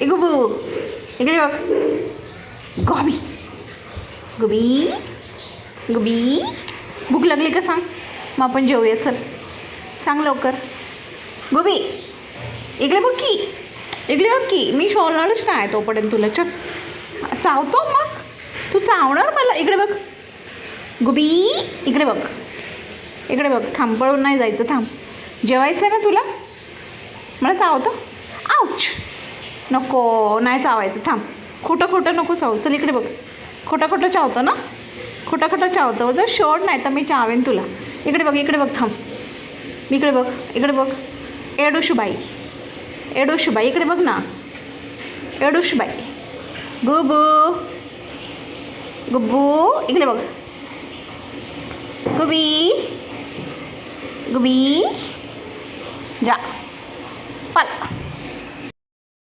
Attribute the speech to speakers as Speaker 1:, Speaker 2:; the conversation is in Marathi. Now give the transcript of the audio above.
Speaker 1: ए गुबू. इकडे बघ. गॉबी. गुबी. गुबी. भूक लागली का सांग? मग आपण जेवूया चल. सांग लवकर. गुबी. इकडे बघ की. इकडे बघ की. मी शोधणारच नाही तोपर्यंत तुला. चल. चावतो मग. तू चावणार मला. इकडे बघ. गुबी. इकडे बघ. इकडे बघ. थांब पळून नाही जायचं. थांब. जेवायचं आहे ना तुला? मला चावतं. आऊच नको नाही चावायचं थांब. खोटं खोटं नको चावू. चल इकडे बघ. खोटं खोटं चावतो ना? खोटं खोटं चावतो. जर शोध नाही तर मी चावेन तुला. इकडे बघ इकडे बघ थांब. इकडे बघ इकडे बघ. एडोशुबाई. एडोशुबाई इकडे बघ ना. एडोशुबाई. गुबू. गुब्बू इकडे बघ. गुबी. गुबी. जा. पाल.